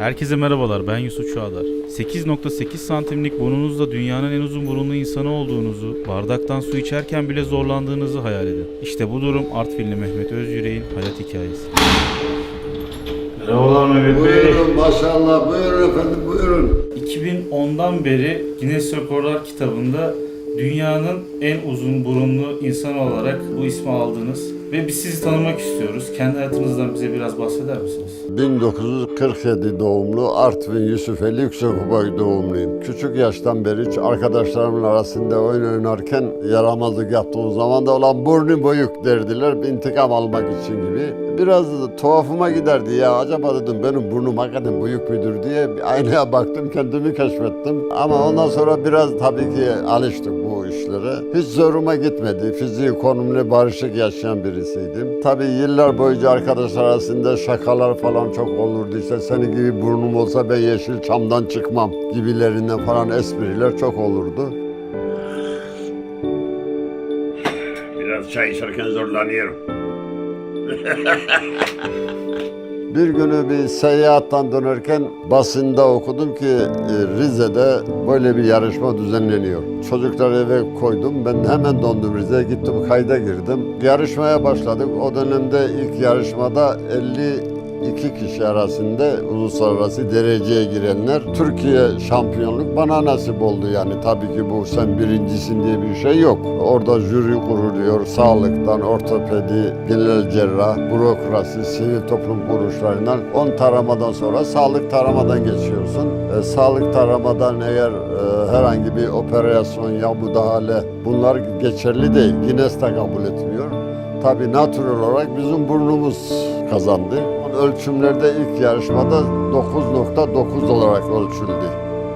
Herkese merhabalar ben Yusuf Çağlar. 8.8 santimlik burnunuzla dünyanın en uzun burunlu insanı olduğunuzu, bardaktan su içerken bile zorlandığınızı hayal edin. İşte bu durum Artvinli Mehmet Özyürek'in hayat hikayesi. Merhabalar Mehmet Buyurun maşallah buyurun efendim buyurun. 2010'dan beri Guinness Rekorlar kitabında dünyanın en uzun burunlu insan olarak bu ismi aldınız. Ve biz sizi tanımak istiyoruz. Kendi hayatınızdan bize biraz bahseder misiniz? 1947 doğumlu Artvin Yusufeli Yüksekubay doğumluyum. Küçük yaştan beri hiç arkadaşlarımın arasında oyun oynarken yaramazlık yaptığım zaman da olan burnu boyuk derdiler intikam almak için gibi. Biraz tuhafıma giderdi ya acaba dedim benim burnum hakikaten büyük müdür diye aynaya baktım kendimi keşfettim. Ama ondan sonra biraz tabii ki alıştık bu işlere. Hiç zoruma gitmedi. Fiziği konumlu barışık yaşayan birisiydim. Tabii yıllar boyunca arkadaşlar arasında şakalar falan çok olurdu. İşte senin gibi burnum olsa ben yeşil çamdan çıkmam gibilerinden falan espriler çok olurdu. Biraz çay içerken zorlanıyorum. Bir günü bir seyahattan dönerken basında okudum ki e, Rize'de böyle bir yarışma düzenleniyor. Çocukları eve koydum. Ben hemen döndüm Rize'ye gittim kayda girdim. Yarışmaya başladık. O dönemde ilk yarışmada 52 kişi arasında uluslararası dereceye girenler Türkiye şampiyonluk bana nasip oldu yani. Tabii ki bu sen birincisin diye bir şey yok. Orada jüri kuruluyor. Sağlıktan, ortopedi, genel cerrah, bürokrasi, sivil toplum kuruluşlarından 10 taramadan sonra sağlık taramadan geçiyorsun. E, sağlık taramadan eğer e, herhangi bir operasyon ya müdahale bunlar geçerli değil. Guinness de kabul etmiyor. Tabii natural olarak bizim burnumuz kazandı. Ölçümlerde ilk yarışmada 9.9 olarak ölçüldü.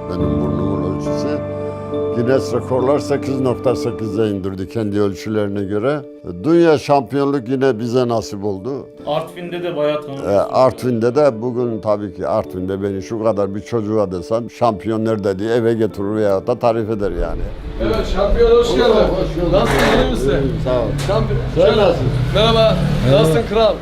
Benim burnumun ölçüsü. Guinness Rekorlar 8.8'e indirdi kendi ölçülerine göre. Dünya şampiyonluk yine bize nasip oldu. Artvin'de de bayağı Ee, tanınıyorsunuz. Artvin'de de bugün tabii ki Artvin'de beni şu kadar bir çocuğa desem şampiyon nerede diye eve getirir veyahut da tarif eder yani. Evet şampiyon hoş geldin. Nasılsın iyi misin? Sağ ol. Şampiyon. Sen nasılsın? Merhaba. Nasılsın kral?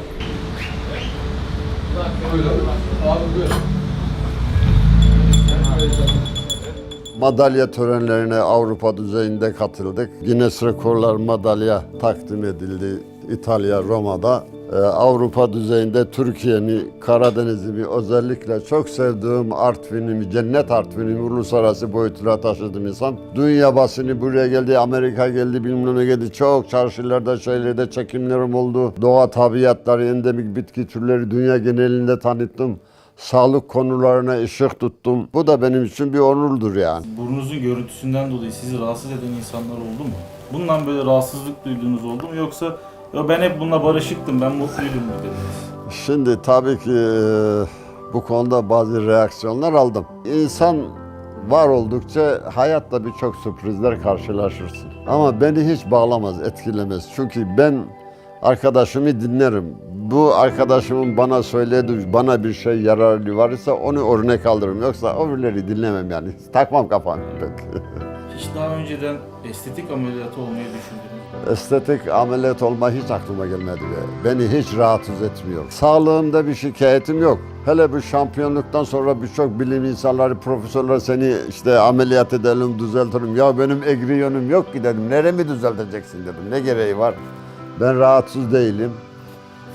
Madalya törenlerine Avrupa düzeyinde katıldık. Guinness Rekorlar madalya takdim edildi İtalya, Roma'da. Ee, Avrupa düzeyinde Türkiye'mi, Karadeniz'imi özellikle çok sevdiğim Artvin'imi, cennet Artvin'imi uluslararası boyutuna taşıdım insan. Dünya basını buraya geldi, Amerika geldi, bilmem ne geldi. Çok çarşılarda, şeylerde çekimlerim oldu. Doğa tabiatları, endemik bitki türleri dünya genelinde tanıttım. Sağlık konularına ışık tuttum. Bu da benim için bir onurdur yani. Burnunuzun görüntüsünden dolayı sizi rahatsız eden insanlar oldu mu? Bundan böyle rahatsızlık duyduğunuz oldu mu yoksa ya ben hep bununla barışıktım, ben mutluydum mu dediniz? Şimdi tabii ki e, bu konuda bazı reaksiyonlar aldım. İnsan var oldukça hayatta birçok sürprizler karşılaşırsın. Ama beni hiç bağlamaz, etkilemez. Çünkü ben arkadaşımı dinlerim. Bu arkadaşımın bana söylediği, bana bir şey yararlı varsa onu örnek alırım. Yoksa öbürleri dinlemem yani. Takmam kafamı pek. Hiç daha önceden estetik ameliyatı olmayı düşündünüz mü? Estetik ameliyat olma hiç aklıma gelmedi. Be. Beni hiç rahatsız etmiyor. Sağlığımda bir şikayetim yok. Hele bu şampiyonluktan sonra birçok bilim insanları, profesörler seni işte ameliyat edelim, düzeltelim. Ya benim egri yönüm yok ki dedim. Neremi düzelteceksin dedim. Ne gereği var? Ben rahatsız değilim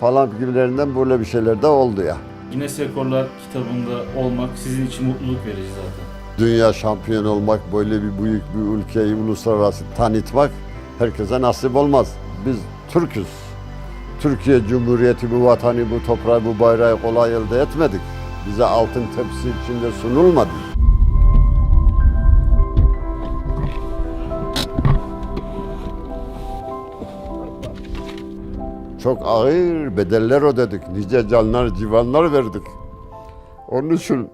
falan gibilerinden böyle bir şeyler de oldu ya. Guinness Rekorlar kitabında olmak sizin için mutluluk verici zaten. Dünya şampiyon olmak, böyle bir büyük bir ülkeyi uluslararası tanıtmak herkese nasip olmaz. Biz Türk'üz. Türkiye Cumhuriyeti bu vatanı, bu toprağı, bu bayrağı kolay elde etmedik. Bize altın tepsi içinde sunulmadı. Çok ağır bedeller ödedik. Nice canlar, civanlar verdik. Onun için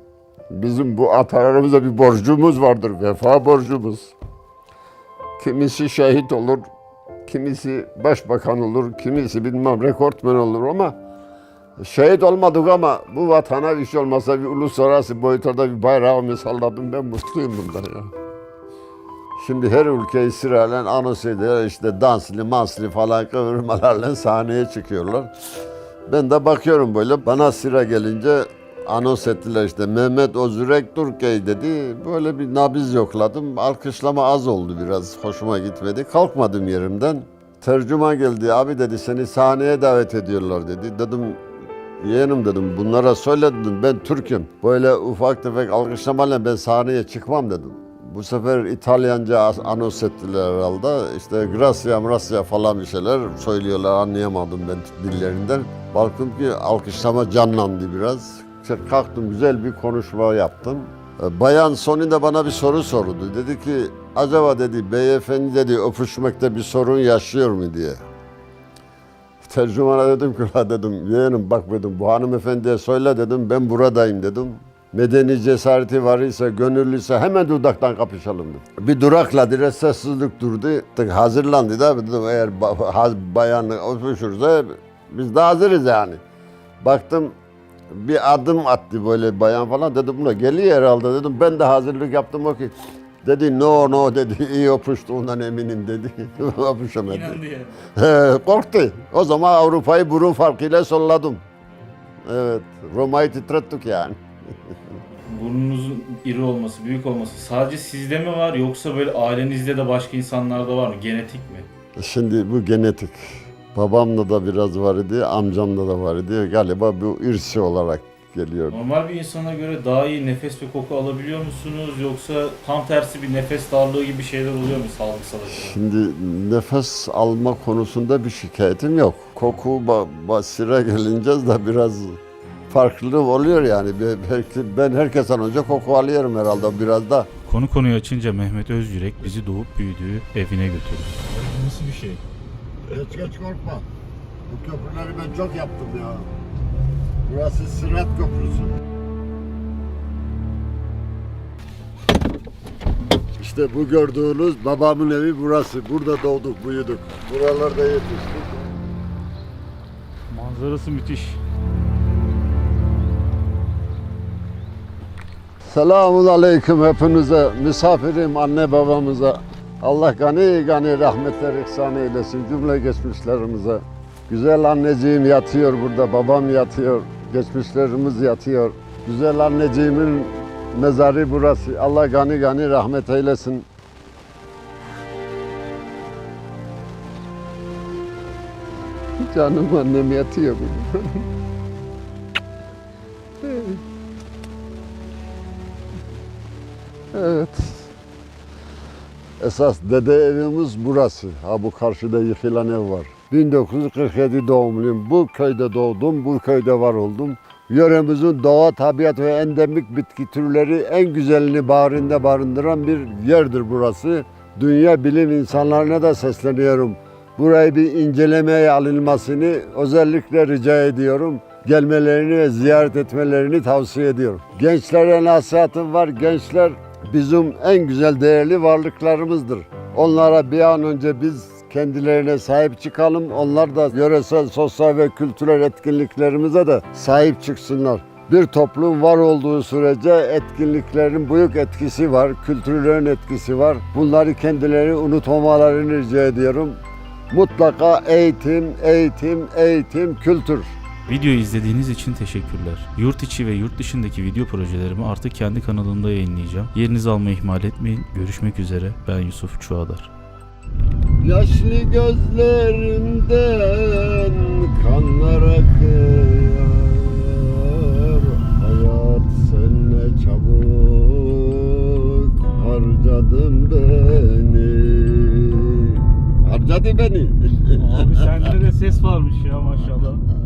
bizim bu atalarımıza bir borcumuz vardır, vefa borcumuz. Kimisi şehit olur, kimisi başbakan olur, kimisi bilmem rekortmen olur ama şehit olmadık ama bu vatana bir şey olmasa bir uluslararası boyutta bir bayrağımı salladım ben mutluyum bundan ya. Şimdi her ülkeyi sırayla anons ediyor işte danslı manslı falan kıvırmalarla sahneye çıkıyorlar. Ben de bakıyorum böyle bana sıra gelince anons ettiler işte Mehmet Özürek Türkey dedi. Böyle bir nabız yokladım. Alkışlama az oldu biraz. Hoşuma gitmedi. Kalkmadım yerimden. Tercüman geldi. Abi dedi seni sahneye davet ediyorlar dedi. Dedim yeğenim dedim bunlara söyle dedim ben Türk'üm. Böyle ufak tefek alkışlamayla ben sahneye çıkmam dedim. Bu sefer İtalyanca anons ettiler herhalde. İşte gracia, gracia falan bir şeyler söylüyorlar. Anlayamadım ben dillerinden. Baktım ki alkışlama canlandı biraz. Kalktım güzel bir konuşma yaptım. E, Bayan Sony de bana bir soru sordu. Dedi ki acaba dedi beyefendi dedi öpüşmekte bir sorun yaşıyor mu diye. Tercümana dedim ki la dedim yeğenim bak dedim bu hanımefendiye söyle dedim ben buradayım dedim. Medeni cesareti var ise gönüllüyse hemen dudaktan kapışalım dedim. Bir durakla dire sessizlik durdu. Hazırlandı da dedim eğer bayanı öpüşürse biz de hazırız yani. Baktım bir adım attı böyle bayan falan dedim buna geliyor herhalde dedim ben de hazırlık yaptım o ki dedi no no dedi iyi öpüştüğünden eminim dedi öpüşemedi. He, Korktu. O zaman Avrupa'yı burun farkıyla solladım. Evet, Roma'yı titrettik yani. Burnunuzun iri olması, büyük olması sadece sizde mi var yoksa böyle ailenizde de başka insanlarda var mı? Genetik mi? Şimdi bu genetik. Babamda da biraz var idi, amcamda da var idi. Galiba bu irsi olarak geliyor. Normal bir insana göre daha iyi nefes ve koku alabiliyor musunuz yoksa tam tersi bir nefes darlığı gibi şeyler oluyor mu sağlıksal açıdan? Şimdi nefes alma konusunda bir şikayetim yok. Koku ba- basire gelince de biraz farklılık oluyor yani. Be- Belki ben herkesten önce koku alıyorum herhalde biraz da. Konu konuyu açınca Mehmet Özyürek bizi doğup büyüdüğü evine götürdü. Nasıl bir şey? Geç geç korkma. Bu köprüleri ben çok yaptım ya. Burası Sırat Köprüsü. İşte bu gördüğünüz babamın evi burası. Burada doğduk, büyüdük. Buralarda yetiştik. Manzarası müthiş. Selamun aleyküm hepinize, misafirim anne babamıza. Allah gani gani rahmetler ihsan eylesin cümle geçmişlerimize. Güzel anneciğim yatıyor burada, babam yatıyor, geçmişlerimiz yatıyor. Güzel anneciğimin mezarı burası. Allah gani gani rahmet eylesin. Canım annem yatıyor burada. Evet. Esas dede evimiz burası. Ha bu karşıda yıkılan ev var. 1947 doğumluyum. Bu köyde doğdum, bu köyde var oldum. Yöremizin doğa, tabiat ve endemik bitki türleri en güzelini bağrında barındıran bir yerdir burası. Dünya bilim insanlarına da sesleniyorum. Burayı bir incelemeye alınmasını özellikle rica ediyorum. Gelmelerini ve ziyaret etmelerini tavsiye ediyorum. Gençlere nasihatım var. Gençler bizim en güzel değerli varlıklarımızdır. Onlara bir an önce biz kendilerine sahip çıkalım. Onlar da yöresel, sosyal ve kültürel etkinliklerimize de sahip çıksınlar. Bir toplum var olduğu sürece etkinliklerin büyük etkisi var, kültürlerin etkisi var. Bunları kendileri unutmamalarını rica ediyorum. Mutlaka eğitim, eğitim, eğitim, kültür. Videoyu izlediğiniz için teşekkürler. Yurt içi ve yurt dışındaki video projelerimi artık kendi kanalımda yayınlayacağım. Yerinizi almayı ihmal etmeyin. Görüşmek üzere. Ben Yusuf Çuadar. Yaşlı gözlerinden kanlar akıyor Hayat sen ne çabuk harcadın beni Harcadı beni Abi sende de ses varmış ya maşallah.